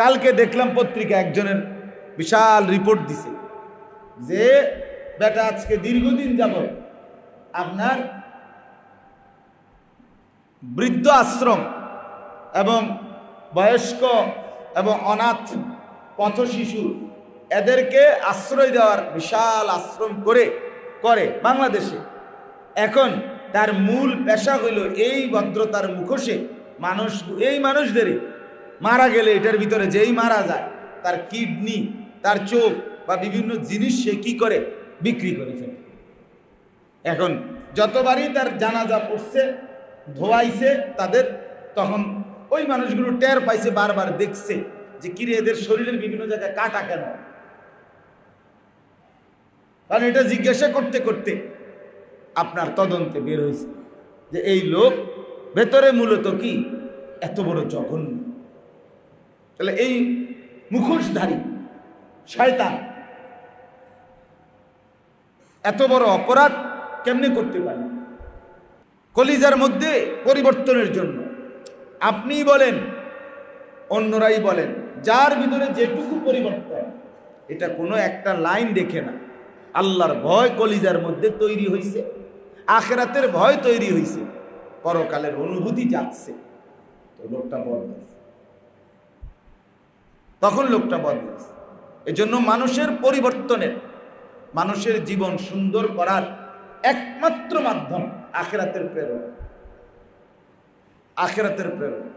কালকে দেখলাম পত্রিকা একজনের বিশাল রিপোর্ট দিছে যে, বেটা, আজকে দীর্ঘদিন যাব আপনার বৃদ্ধ আশ্রম এবং বয়স্ক এবং অনাথ পথ শিশু এদেরকে আশ্রয় দেওয়ার বিশাল আশ্রম করে করে বাংলাদেশে। এখন তার মূল পেশা হইল এই ভদ্রতার মুখোশে মানুষ, এই মানুষদেরই মারা গেলে এটার ভিতরে যেই মারা যায়, তার কিডনি, তার চোখ বা বিভিন্ন জিনিস সে কি করে? বিক্রি করে ফেলে। এখন যতবারই তার জানাজা পড়ছে, ধোয়াইছে তাদের, তখন ওই মানুষগুলো টের পাইছে, বারবার দেখছে যে কিরে এদের শরীরের বিভিন্ন জায়গায় কাটা কেন? কারণ এটা জিজ্ঞাসা করতে করতে আপনার তদন্তে বের হয়েছে যে এই লোক ভেতরে মূলত কি? এত বড় জঘন্য। তাহলে এই মুখোশধারী শয়তান এত বড় অপরাধ কেমনে করতে পারে? কলিজার মধ্যে পরিবর্তনের জন্য। আপনি বলেন, অন্যরাই বলেন, যার ভিতরে যেটুকু পরিবর্তন, এটা কোনো একটা লাইন দেখে না। আল্লাহর ভয় কলিজার মধ্যে তৈরি হয়েছে আখেরাতের ভয় তৈরি হয়েছে পরকালের অনুভূতি যাচ্ছে। তো লোকটা বদলাইছে তখন লোকটা বদলাইছে এজন্য মানুষের পরিবর্তনের, মানুষের জীবন সুন্দর করার একমাত্র মাধ্যম আখেরাতের প্রেরণা। আখেরাতের প্রেরণা।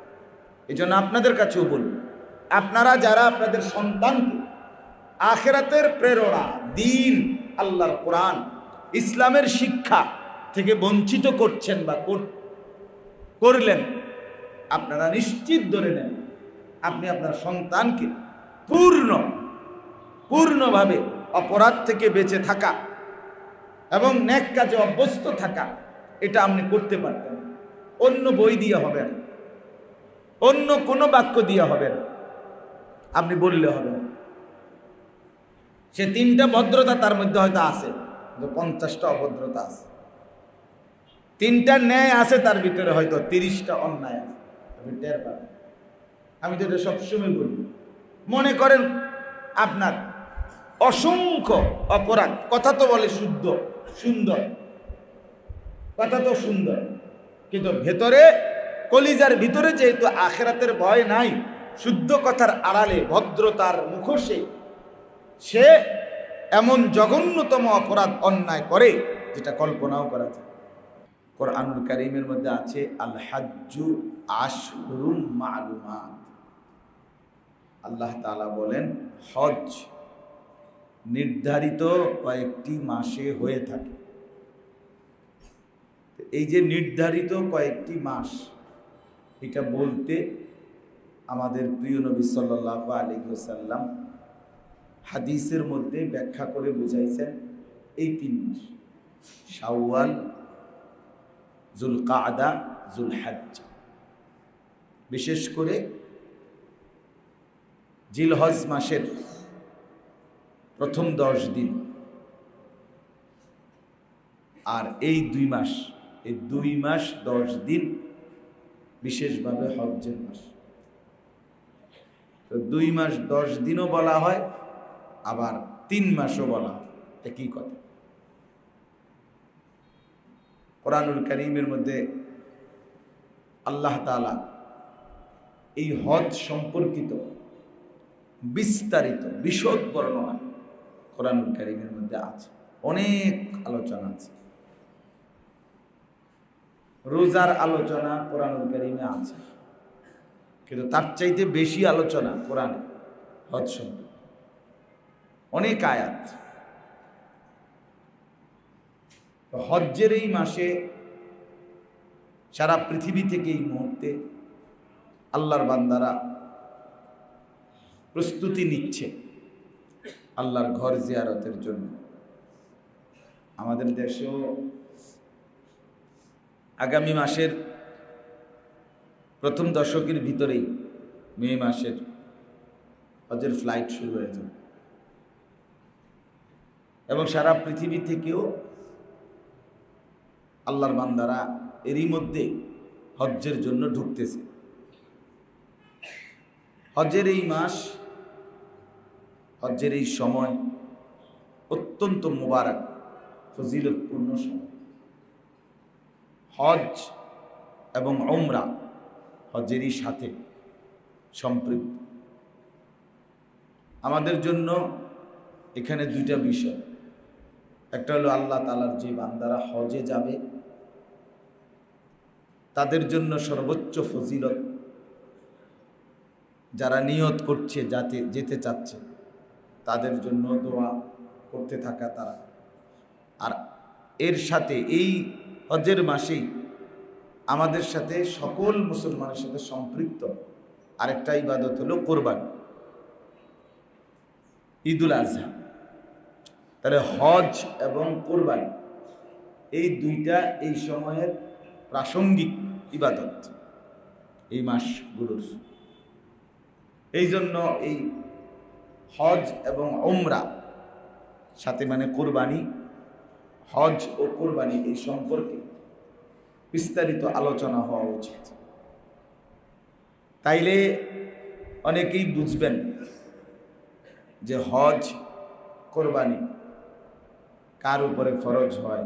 এই জন্য আপনাদের কাছেও বলুন আপনারা যারা আপনাদের সন্তানকে আখেরাতের প্রেরণা, দিন, আল্লাহর কোরআন, ইসলামের শিক্ষা থেকে বঞ্চিত করছেন বা কর- করলেন, আপনারা নিশ্চিত ধরে নেন আপনি আপনার সন্তানকে পূর্ণ, পূর্ণভাবে অপরাধ থেকে বেঁচে থাকা এবং ন্যাক কাজে অভ্যস্ত থাকা, এটা আপনি করতে পারতেন অন্য বই দিয়ে হবে না। অন্য কোনো বাক্য দিয়ে হবে না। আপনি বললে হবে সে তিনটা ভদ্রতা তার মধ্যে হয়তো আছে পঞ্চাশটা অভদ্রতা আছে। তিনটা ন্যায় আছে, তার ভিতরে হয়তো তিরিশটা অন্যায় আছে। টের পাবেন। আমি তো এটা সবসময় বলি। মনে করেন আপনার অসংখ্য অপরাধ, কথা তো বলে শুদ্ধ, সুন্দর। কথা তো সুন্দর। কিন্তু ভেতরে, কলিজার ভিতরে যেহেতু আখেরাতের ভয় নাই, শুদ্ধ কথার আড়ালে, ভদ্রতার মুখোশে সে এমন জঘন্যতম অপরাধ অন্যায় করে, যেটা কল্পনাও করা যায়। কোরআনুল কারিমের মধ্যে আছে আল হাজ্জু আশহুরুম মালুমাত। আল্লাহ তাআলা বলেন, হজ নির্ধারিত কয়েকটি মাসে হয়ে থাকে। এই যে নির্ধারিত কয়েকটি মাস, এটা বলতে আমাদের প্রিয় নবী সাল্লাহ আলী সাল্লাম হাদিসের মধ্যে ব্যাখ্যা করে বুঝাইছেন এই তিন মাস। শাওয়াল জুল কাদা জুল হাজ বিশেষ করে জিলহজ মাসের প্রথম দশ দিন। আর এই দুই মাস, এই দুই মাস দশ দিন বিশেষভাবে হজ্জের মাস। তো দুই মাস দশ দিনও বলা হয়, আবার তিন মাসও বলা হয়। একই কথা। কোরআনুল করিমের মধ্যে আল্লাহ তালা এই হজ সম্পর্কিত বিস্তারিত, বিশদ বর্ণনা কোরআনুল করিমের মধ্যে আছে। অনেক আলোচনা আছে। রোজার আলোচনা কোরআনুল করিমে আছে। কিন্তু তার চাইতে বেশি আলোচনা কোরআনে, হজ অনেক আয়াত। হজ্জের এই মাসে সারা পৃথিবী থেকে এই মুহূর্তে আল্লাহর বান্দারা প্রস্তুতি নিচ্ছে আল্লাহর ঘর জিয়ারতের জন্য। আমাদের দেশেও আগামী মাসের প্রথম দশকের ভিতরেই মে মাসের হজের ফ্লাইট শুরু হয়ে যাবে। এবং সারা পৃথিবী থেকেও আল্লাহর বান্দারা এরই মধ্যে হজ্জের জন্য ঢুকতেছে। হজের এই মাস হজের এই সময় অত্যন্ত মোবারক, ফজিলতপূর্ণ সময়। হজ এবং ওমরা হজেরই সাথে সম্পৃক্ত। আমাদের জন্য এখানে দুইটা বিষয়। একটা হলো আল্লাহ তালার যে বান্দারা হজে যাবে, তাদের জন্য সর্বোচ্চ ফজিলত যারা নিয়ত করছে, যাতে যেতে চাচ্ছে। তাদের জন্য দোয়া করতে থাকা তারা। আর এর সাথে এই হজের মাসেই আমাদের সাথে সকল মুসলমানের সাথে সম্পৃক্ত আরেকটা ইবাদত হলো কোরবানি। ঈদুল আজহা তাহলে হজ এবং কোরবানি এই দুইটা এই সময়ের প্রাসঙ্গিক ইবাদত এই মাসগুলোর। এই জন্য এই হজ এবং ওমরা সাথে মানে কোরবানি, হজ ও কোরবানি এই সম্পর্কে বিস্তারিত আলোচনা হওয়া উচিত। তাইলে অনেকেই বুঝবেন যে হজ, কোরবানি কার উপরে ফরজ হয়,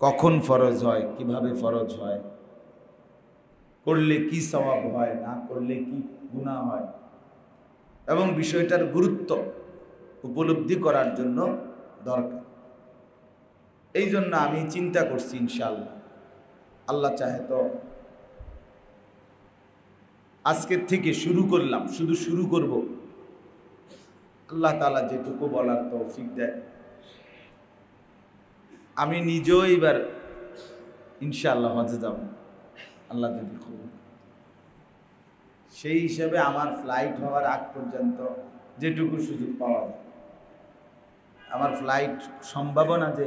কখন ফরজ হয়, কীভাবে ফরজ হয়, করলে কি স্বভাব হয়, না করলে কি গুণা হয়। এবং বিষয়টার গুরুত্ব উপলব্ধি করার জন্য দরকার। এই জন্য আমি চিন্তা করছি ইনশাল্লাহ আল্লাহ চাহে তো আজকের থেকে শুরু করলাম, শুধু শুরু করব। আল্লাহ তালা যেটুকু বলার তৌফিক দেয়। আমি নিজেও এবার ইনশাআল্লাহ হজে যাব। আল্লাহ যদি খুব সেই হিসাবে আমার ফ্লাইট হওয়ার আগ পর্যন্ত যেটুকু সুযোগ পাওয়া যায়। আমার ফ্লাইট সম্ভাবনা যে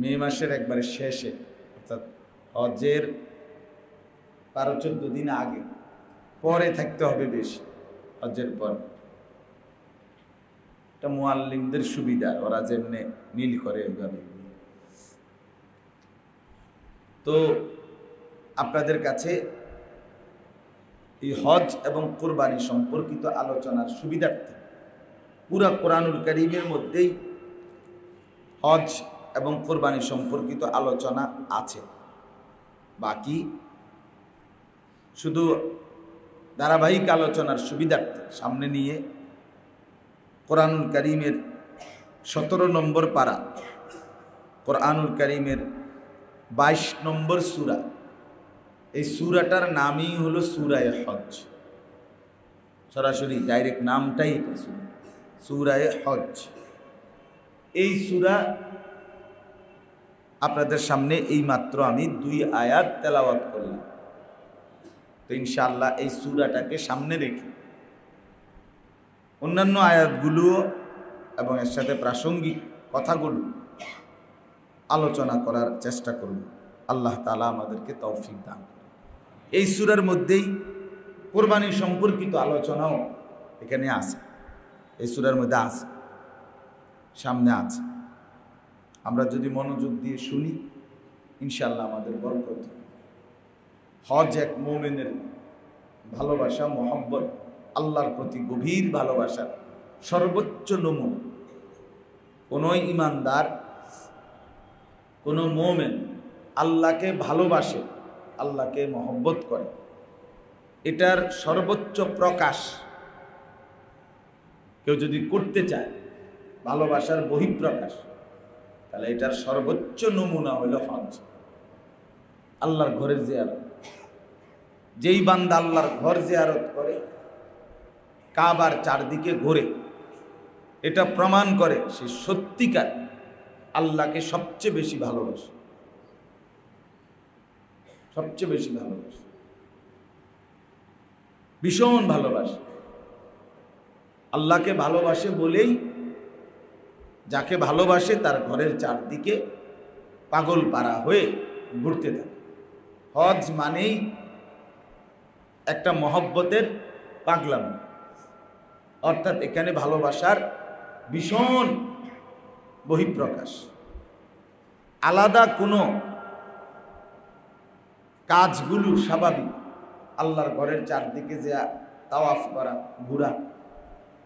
মে মাসের একবারে শেষে, অর্থাৎ হজের বারো চোদ্দ দিন আগে, পরে থাকতে হবে বেশি হজের পর। এটা মোয়াল্লিমদের সুবিধা, ওরা যেমনি মিল করে এইভাবে তো আপনাদের কাছে এই হজ এবং কোরবানি সম্পর্কিত আলোচনার সুবিধার্থে পুরা কোরআনুল করিমের মধ্যেই হজ এবং কোরবানি সম্পর্কিত আলোচনা আছে। বাকি শুধু ধারাবাহিক আলোচনার সুবিধার্থে সামনে নিয়ে কোরআনুল করিমের সতেরো নম্বর পাড়া কোরআনুল করিমের বাইশ নম্বর সুরা এই সুরাটার নামই হলো সুরায় হজ সরাসরি ডাইরেক্ট নামটাই সুরায় হজ এই সুরা আপনাদের সামনে এই মাত্র আমি দুই আয়াত তেলাওয়াত করলাম। তো ইনশাল্লাহ এই সুরাটাকে সামনে রেখে অন্যান্য আয়াতগুলো এবং এর সাথে প্রাসঙ্গিক কথাগুলো আলোচনা করার চেষ্টা করব। আল্লাহ তালা আমাদেরকে তৌফিক দান এই সুরার মধ্যেই কোরবানি সম্পর্কিত আলোচনাও এখানে আছে। এই সুরার মধ্যে আছে, সামনে আছে। আমরা যদি মনোযোগ দিয়ে শুনি ইনশাল্লাহ আমাদের বরকত হজ এক মোমেনের ভালোবাসা মোহাম্মত আল্লাহর প্রতি গভীর ভালোবাসার সর্বোচ্চ নমুনা। কোনো ইমানদার, কোনো মোমেন আল্লাহকে ভালোবাসে আল্লাহকে মহব্বত করে। এটার সর্বোচ্চ প্রকাশ কেউ যদি করতে চায়, ভালোবাসার বহিঃপ্রকাশ, তাহলে এটার সর্বোচ্চ নমুনা হইল হজ। আল্লাহর ঘরের জিয়ারত। যেই বান্দা আল্লাহর ঘর জিয়ারত করে, কাবার চারদিকে ঘোরে, এটা প্রমাণ করে সে সত্যিকার আল্লাহকে সবচেয়ে বেশি ভালোবাসে। সবচেয়ে বেশি ভালোবাসে। ভীষণ ভালোবাসে। আল্লাহকে ভালোবাসে বলেই যাকে ভালোবাসে তার ঘরের চারদিকে পাগল পাড়া হয়ে ঘুরতে থাকে। হজ মানেই একটা মহব্বতের পাগলাম। অর্থাৎ এখানে ভালোবাসার ভীষণ বহিঃপ্রকাশ। আলাদা কোনো কাজগুলো স্বাভাবিক। আল্লাহর ঘরের চারদিকে যে তাওয়াফ করা, ঘুরা,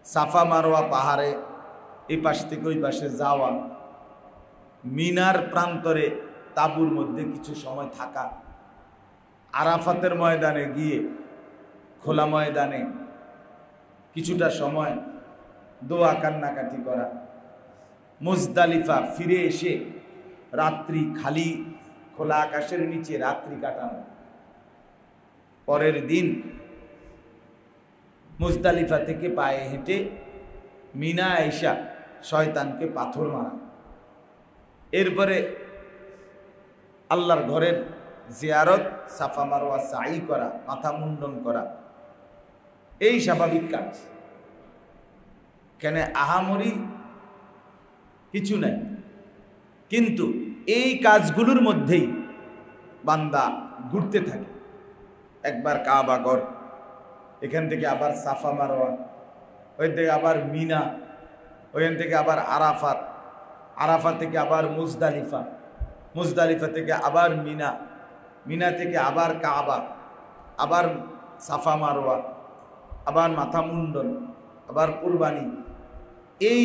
সাফা মারোয়া পাহাড়ে, এই পাশ থেকে ওই পাশে যাওয়া, মিনার প্রান্তরে তাবুর মধ্যে কিছু সময় থাকা, আরাফাতের ময়দানে গিয়ে, খোলা ময়দানে কিছুটা সময় দোয়া কান্নাকাটি করা, মুজদালিফা ফিরে এসে রাত্রি খালি খোলা আকাশের নিচে রাত্রি কাটানো। পরের দিন মুজদালিফা থেকে পায়ে হেঁটে মিনা আইসা শয়তানকে পাথর মারা। এরপরে আল্লাহর ঘরের জিয়ারত, সাফা মারোয়া সাই করা, মাথা মুন্ডন করা, এই স্বাভাবিক কাজ। কেন আহামরি কিছু নাই। কিন্তু এই কাজগুলোর মধ্যেই বান্দা ঘুরতে থাকে। একবার কাবা গড় এখান থেকে আবার সাফা মারোয়া ওই থেকে আবার মিনা, ওইখান থেকে আবার আরাফাত আরাফা থেকে আবার মুজদালিফা মুজদালিফা থেকে আবার মিনা মিনা থেকে আবার কাবা, আবার সাফা মারোয়া, আবার মাথা মুন্ডন, আবার কুরবানি। এই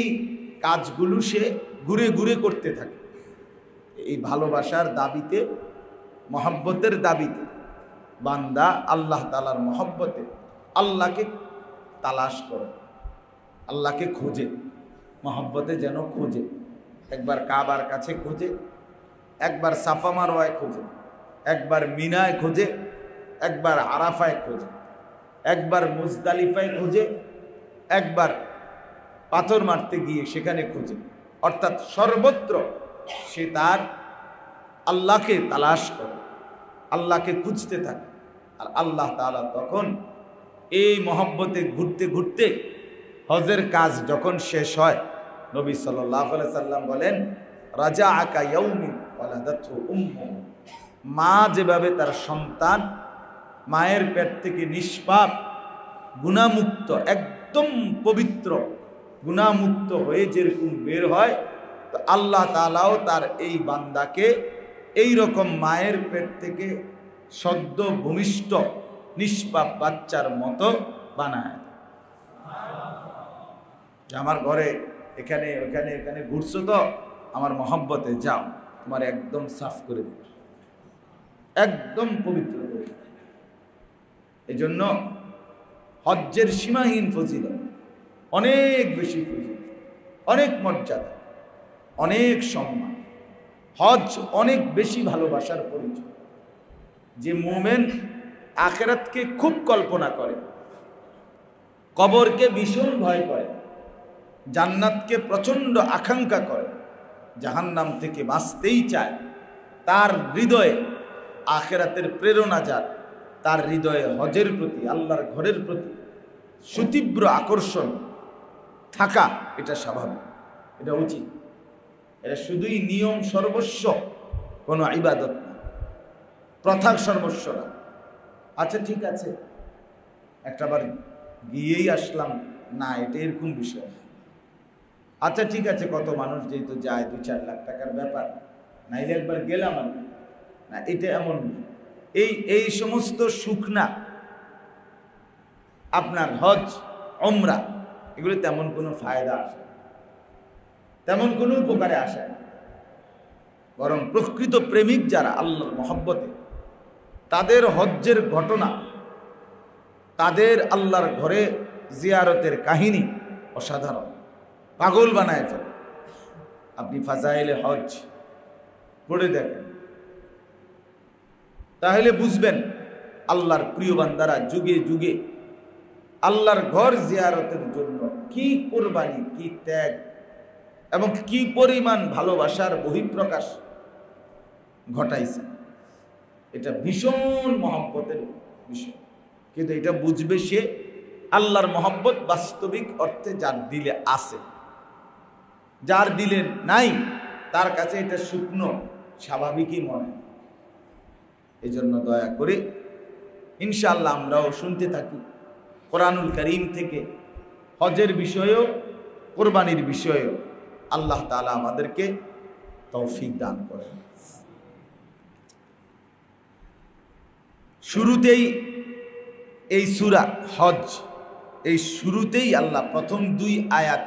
কাজগুলো সে ঘুরে ঘুরে করতে থাকে। এই ভালোবাসার দাবিতে, মহব্বতের দাবিতে, বান্দা আল্লাহ তালার মহব্বতে আল্লাহকে তালাশ করে, আল্লাহকে খোঁজে, মহব্বতে যেন খোঁজে, একবার কাবার কাছে খোঁজে, একবার সাফা মারোয়ায় খোঁজে, একবার মিনায় খোঁজে, একবার আরাফায় খোঁজে, একবার মুজদালিফায় খোঁজে, একবার পাথর মারতে গিয়ে সেখানে খোঁজে, অর্থাৎ সর্বত্র সে তার আল্লাহকে তালাশ করে, আল্লাহকে খুঁজতে থাকে। আর আল্লাহ তালা তখন এই মহব্বতে ঘুরতে ঘুরতে হজের কাজ যখন শেষ হয়, নবী সাল্লাহ সাল্লাম বলেন রাজা আকা ইয়ৌমিন মা যেভাবে তার সন্তান মায়ের পেট থেকে নিষ্পাপ, গুণামুক্ত, একদম পবিত্র, গুণামুক্ত হয়ে যেরকম বের হয় তো আল্লাহ তালাও তার এই বান্দাকে এই রকম মায়ের পেট থেকে সদ্য ভূমিষ্ঠ, নিষ্পাপ বাচ্চার মতো বানায় আমার ঘরে এখানে, ওখানে এখানে ঘুরছো তো, আমার মহব্বতে যাও, তোমার একদম সাফ করে দিবে। একদম পবিত্র এই জন্য হজ্জের সীমাহীন ফজিল অনেক বেশি ফজিল অনেক মর্যাদা। অনেক সম্মান। হজ অনেক বেশি ভালোবাসার পরিচয়। যে মোমেন আখেরাতকে খুব কল্পনা করে, কবরকে ভীষণ ভয় করে, জান্নাতকে প্রচণ্ড আকাঙ্ক্ষা করে, জাহান্নাম থেকে বাঁচতেই চায়, তার হৃদয়ে আখেরাতের প্রেরণা যার, তার হৃদয়ে হজের প্রতি, আল্লাহর ঘরের প্রতি সুতীব্র আকর্ষণ থাকা এটা স্বাভাবিক, এটা উচিত। এটা শুধুই নিয়ম সর্বস্ব, কোনো ইবাদত না। প্রথার সর্বস্ব না। আচ্ছা ঠিক আছে। একটাবার গিয়েই আসলাম। না, এটা এরকম বিষয় আচ্ছা ঠিক আছে, কত মানুষ যেহেতু যায় দু চার লাখ টাকার ব্যাপার, নাইলে একবার গেলাম আমি। না, এটা এমন এই এই সমস্ত সুখ না আপনার হজ অমরা এগুলো তেমন কোনো ফায়দা আসে। তেমন কোনো উপকারে আসে না। বরং প্রকৃত প্রেমিক যারা আল্লাহর মহব্বতে, তাদের হজ্জের ঘটনা, তাদের আল্লাহর ঘরে জিয়ারতের কাহিনী অসাধারণ। পাগল বানায় ফেলে। আপনি ফাজাইলে হজ পড়ে দেখেন। তাহলে বুঝবেন, আল্লাহর প্রিয় বান্দারা যুগে যুগে আল্লাহর ঘর জিয়ারতের জন্য কি কোরবানি, কি ত্যাগ এবং কি পরিমাণ ভালোবাসার বহিঃপ্রকাশ ঘটাইছে। এটা ভীষণ মহব্বতের বিষয়। কিন্তু এটা বুঝবে সে আল্লাহর মহব্বত বাস্তবিক অর্থে যার দিলে আছে। যার দিলে নাই, তার কাছে এটা শুকনো, স্বাভাবিকই মনে। হয়। এই জন্য দয়া করে ইনশাআল্লাহ আমরাও শুনতে থাকি। কোরআনুল করিম থেকে হজের বিষয়েও, কোরবানির বিষয়েও। আল্লাহ তাআলা আমাদেরকে তৌফিক দান করেন। শুরুতেই এই সুরা হজ এই শুরুতেই আল্লাহ প্রথম দুই আয়াত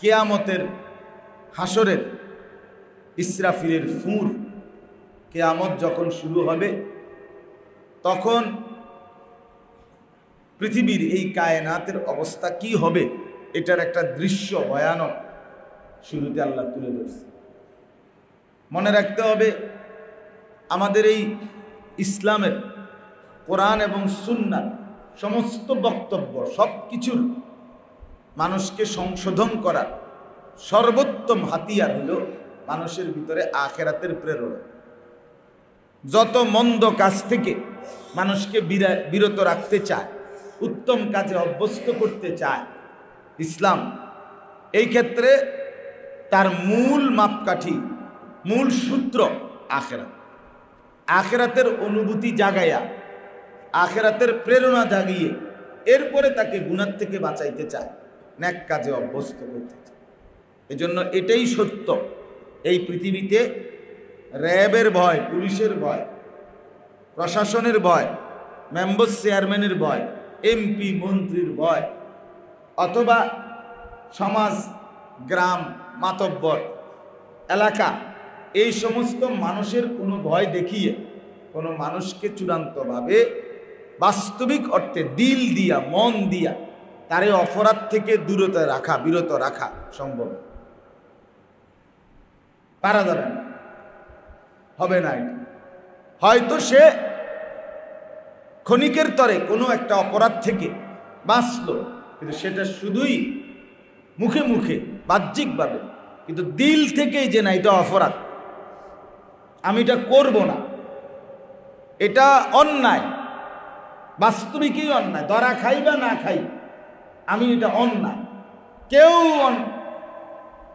কেয়ামতের হাসরের ইসরাফিলের ফুর, কেয়ামত যখন শুরু হবে, তখন পৃথিবীর এই কায়নাতের অবস্থা কি হবে, এটার একটা দৃশ্য, ভয়ানক শুরুতে আল্লাহ তুলে ধরছে। মনে রাখতে হবে, আমাদের এই ইসলামের কোরআন এবং সুন্নার সমস্ত বক্তব্য সব কিছুর মানুষকে সংশোধন করার সর্বোত্তম হাতিয়ার হলো মানুষের ভিতরে আখেরাতের প্রেরণা। যত মন্দ কাজ থেকে মানুষকে বিরা- বিরত রাখতে চায়, উত্তম কাজে অভ্যস্ত করতে চায় ইসলাম, এই ক্ষেত্রে তার মূল মাপকাঠি, মূল সূত্র আখেরাত। আখেরাতের অনুভূতি জাগাইয়া, আখেরাতের প্রেরণা জাগিয়ে এরপরে তাকে গুণার থেকে বাঁচাইতে চায়, ন্যাক কাজে অভ্যস্ত করতে চায়। এজন্য এটাই সত্য। এই পৃথিবীতে র্যাবের ভয়, পুলিশের ভয়, প্রশাসনের ভয় মেম্বার চেয়ারম্যানের ভয়, এমপি মন্ত্রীর ভয়, অথবা সমাজ, গ্রাম মাতব্বর। এলাকা, এই সমস্ত মানুষের কোনো ভয় দেখিয়ে, কোনো মানুষকে চূড়ান্তভাবে বাস্তবিক অর্থে দিল দিয়া, মন দিয়া তারে অপরাধ থেকে দূরত রাখা, বিরত রাখা সম্ভব। পারা যাবে না। হবে না। হয়তো সে ক্ষণিকের তরে কোনো একটা অপরাধ থেকে বাঁচল, কিন্তু সেটা শুধুই মুখে মুখে, বাহ্যিকভাবে কিন্তু দিল থেকেই যে না, এটা অপরাধ। আমি এটা করব না। এটা অন্যায়। বাস্তবিকই অন্যায়। ধরা খাই বা না খাই, আমি এটা অন্যায়। কেউ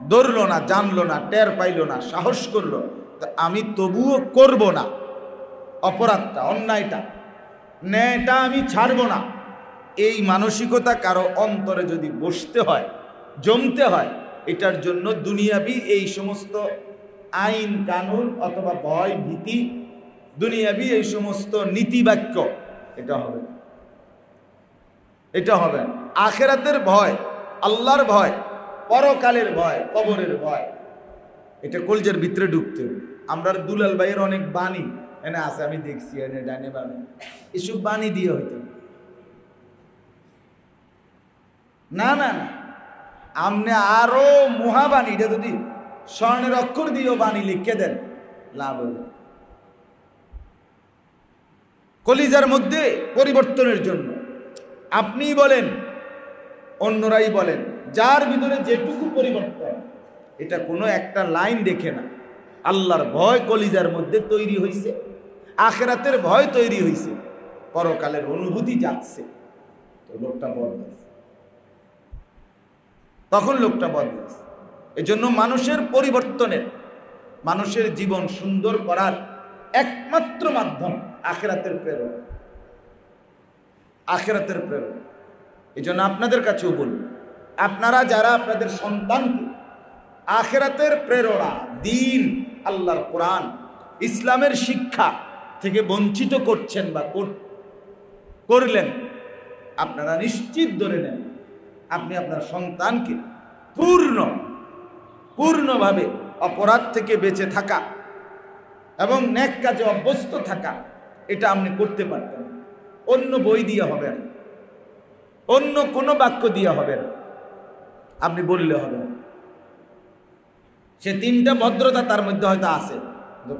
ধরলো না, জানলো না, টের পাইলো না, সাহস করল। তা আমি তবুও করব না। অপরাধটা, অন্যায়টা। ন্যায়টা আমি ছাড়ব না। এই মানসিকতা কারও অন্তরে যদি বসতে হয়, জমতে হয় এটার জন্য দুনিয়াবি এই সমস্ত আইন, কানুন অথবা ভয়, ভীতি, দুনিয়াবি এই সমস্ত নীতিবাক্য, এটা হবে এটা হবে। আখেরাতের ভয়, আল্লাহর ভয়, পরকালের ভয়, কবরের ভয়, এটা কলজের ভিতরে ঢুকতে আমরা দুলাল ভাইয়ের অনেক বাণী এনে আছে, আমি দেখছি, এনে ডানে বাণী এসব বাণী দিয়ে হইতো না। না না না আপনি আরও মহাবাণী, এটা যদি স্বর্ণের অক্ষর দিয়েও বাণী লিখে দেন, লাভ হবে। কলিজার মধ্যে পরিবর্তনের জন্য। আপনি বলেন, অন্যরাই বলেন, যার ভিতরে যেটুকু পরিবর্তন, এটা কোনো একটা লাইন দেখে না। আল্লাহর ভয় কলিজার মধ্যে তৈরি হয়েছে আখেরাতের ভয় তৈরি হয়েছে পরকালের অনুভূতি যাচ্ছে তো লোকটা বদলাইছে তখন লোকটা বদলাইছে এজন্য মানুষের পরিবর্তনের, মানুষের জীবন সুন্দর করার একমাত্র মাধ্যম আখেরাতের প্রেরণা। আখেরাতের প্রেরণা। এই জন্য আপনাদের কাছেও বলুন আপনারা যারা আপনাদের সন্তানকে আখেরাতের প্রেরণা, দিন, আল্লাহর কোরআন, ইসলামের শিক্ষা থেকে বঞ্চিত করছেন বা কর- করলেন, আপনারা নিশ্চিত ধরে নেন আপনি আপনার সন্তানকে পূর্ণ, পূর্ণভাবে অপরাধ থেকে বেঁচে থাকা এবং ন্যাক কাজে অভ্যস্ত থাকা, এটা আপনি করতে পারতেন অন্য বই দিয়ে হবে না। অন্য কোনো বাক্য দিয়ে হবে না। আপনি বললে হবে না। সে তিনটা ভদ্রতা তার মধ্যে হয়তো আছে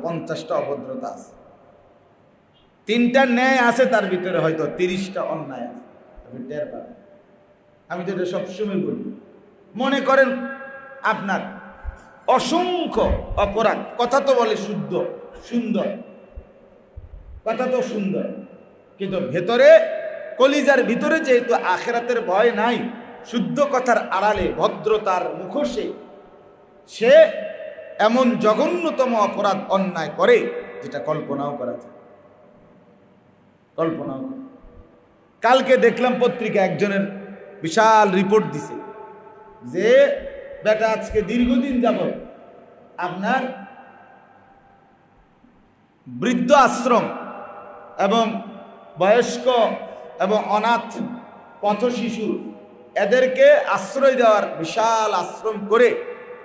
পঞ্চাশটা অভদ্রতা আছে। তিনটা ন্যায় আছে, তার ভিতরে হয়তো তিরিশটা অন্যায় আছে। আপনি টের পাবেন। আমি তো সবসময় বলি। মনে করেন আপনার অসংখ্য অপরাধ, কথা তো বলে শুদ্ধ, সুন্দর। কথা তো সুন্দর। কিন্তু ভেতরে, কলিজার ভিতরে যেহেতু আখেরাতের ভয় নাই, শুদ্ধ কথার আড়ালে, ভদ্রতার মুখোশে, সে এমন জঘন্যতম অপরাধ অন্যায় করে যেটা কল্পনাও করা যায়। কল্পনাও কালকে দেখলাম পত্রিকা একজনের বিশাল রিপোর্ট দিছে যে, বেটা, আজকে দীর্ঘদিন যাব আপনার বৃদ্ধ আশ্রম এবং বয়স্ক এবং অনাথ পথ শিশু এদেরকে আশ্রয় দেওয়ার বিশাল আশ্রম করে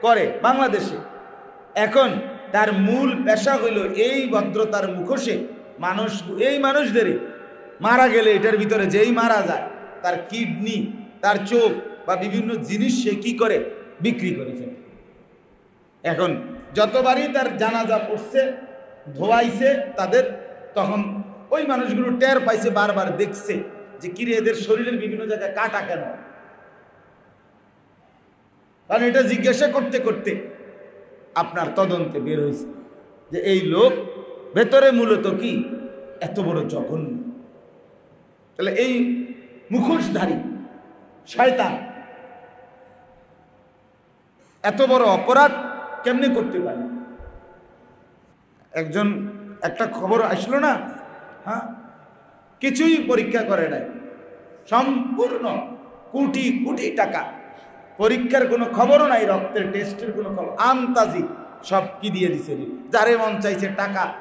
করে বাংলাদেশে। এখন তার মূল পেশা হইল এই ভদ্রতার মুখোশে মানুষ, এই মানুষদেরই মারা গেলে এটার ভিতরে যেই মারা যায়, তার কিডনি তার চোখ বা বিভিন্ন জিনিস সে কি করে? বিক্রি করে ফেলে। এখন যতবারই তার জানাজা পড়ছে, ধোয়াইছে তাদের, তখন ওই মানুষগুলো টের পাইছে, বারবার দেখছে যে, কিরে, এদের শরীরের বিভিন্ন জায়গায় কাটা কেন? কারণ এটা জিজ্ঞাসা করতে করতে আপনার তদন্তে বের হয়েছে যে, এই লোক ভেতরে মূলত কি? এত বড় জঘন্য। তাহলে এই মুখোশধারী শয়তান। এত বড় অপরাধ কেমনি করতে পারে? একজন, একটা খবর আসলো না? হ্যাঁ? কিছুই পরীক্ষা করে নাই। সম্পূর্ণ কোটি কোটি টাকা। পরীক্ষার কোনো খবরও নাই, রক্তের টেস্টের কোনো খবর। আমতাজি সব কি দিয়ে দিছে যারে মন চাইছে টাকা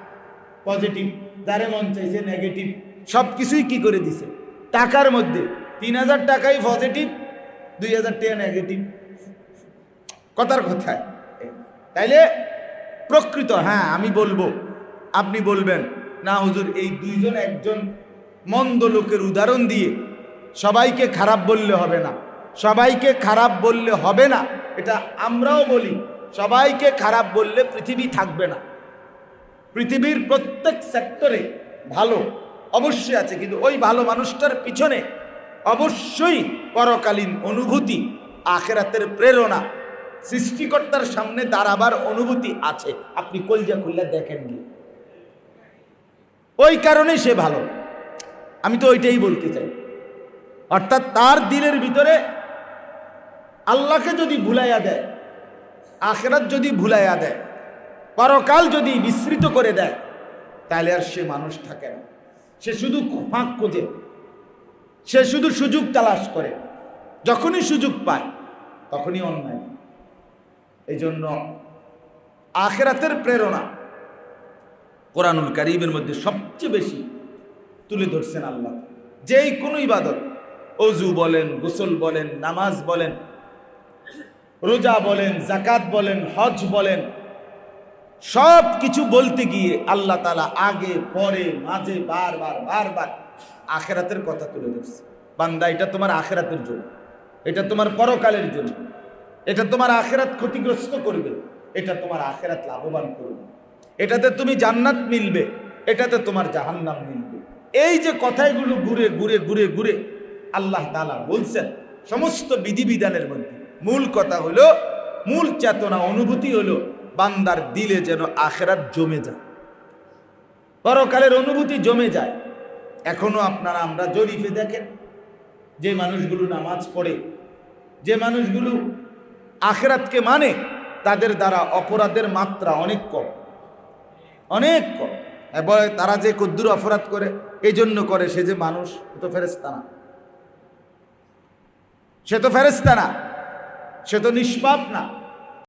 পজিটিভ যারে মন চাইছে নেগেটিভ সব কিছুই কি করে দিছে? টাকার মধ্যে তিন হাজার টাকাই পজিটিভ দুই হাজার টাকা নেগেটিভ কথার কথায়। তাইলে প্রকৃত হ্যাঁ আমি বলব, আপনি বলবেন, না হুজুর, এই দুইজন একজন মন্দ লোকের উদাহরণ দিয়ে সবাইকে খারাপ বললে হবে না। সবাইকে খারাপ বললে হবে না। এটা আমরাও বলি, সবাইকে খারাপ বললে পৃথিবী থাকবে না। পৃথিবীর প্রত্যেক সেক্টরে ভালো, অবশ্যই আছে, কিন্তু ওই ভালো মানুষটার পিছনে অবশ্যই পরকালীন অনুভূতি, আখেরাতের প্রেরণা, সৃষ্টিকর্তার সামনে দাঁড়াবার অনুভূতি আছে। আপনি কলজা খুললে দেখেন গিয়ে ওই কারণে সে ভালো। আমি তো ওইটাই বলতে চাই। অর্থাৎ তার দিলের ভিতরে আল্লাহকে যদি ভুলাইয়া দেয়, আখেরাত যদি ভুলাইয়া দেয়, পরকাল যদি বিস্মৃত করে দেয়, তাহলে আর সে মানুষ থাকে না। সে শুধু ফাঁক খোঁজে। সে শুধু সুযোগ তালাশ করে। যখনই সুযোগ পায়, তখনই অন্যায় এই জন্য আখেরাতের প্রেরণা কোরআনুল কারিমের মধ্যে সবচেয়ে বেশি তুলে ধরছেন আল্লাহ। যেই কোনো ইবাদত, অজু বলেন, গোসল বলেন, নামাজ বলেন, রোজা বলেন জাকাত বলেন, হজ বলেন সব কিছু বলতে গিয়ে আল্লাহ তালা আগে, পরে, মাঝে, বারবার বারবার আখেরাতের কথা তুলে ধরছে। বান্দা, এটা তোমার আখেরাতের জন্য। এটা তোমার পরকালের জন্য। এটা তোমার আখেরাত ক্ষতিগ্রস্ত করবে। এটা তোমার আখেরাত লাভবান করবে। এটাতে তুমি জান্নাত মিলবে। এটাতে তোমার জাহান্নাম মিলবে। এই যে কথাগুলো ঘুরে ঘুরে ঘুরে ঘুরে আল্লাহ তালা বলছেন, সমস্ত বিধিবিধানের মধ্যে মূল কথা হলো, মূল চেতনা, অনুভূতি হলো, বান্দার দিলে যেন আখেরাত জমে যায়। পরকালের অনুভূতি জমে যায়। এখনও আপনারা, আমরা জরিফে দেখেন, যে মানুষগুলো নামাজ পড়ে, যে মানুষগুলো আখেরাতকে মানে তাদের দ্বারা অপরাধের মাত্রা অনেক কম অনেক কম। এবার তারা যে কদ্দুর অপরাধ করে এই জন্য করে, সে যে মানুষ তো ফেরেস্তা না। সে তো ফেরেস্তা না, সে তো নিষ্পাপ না।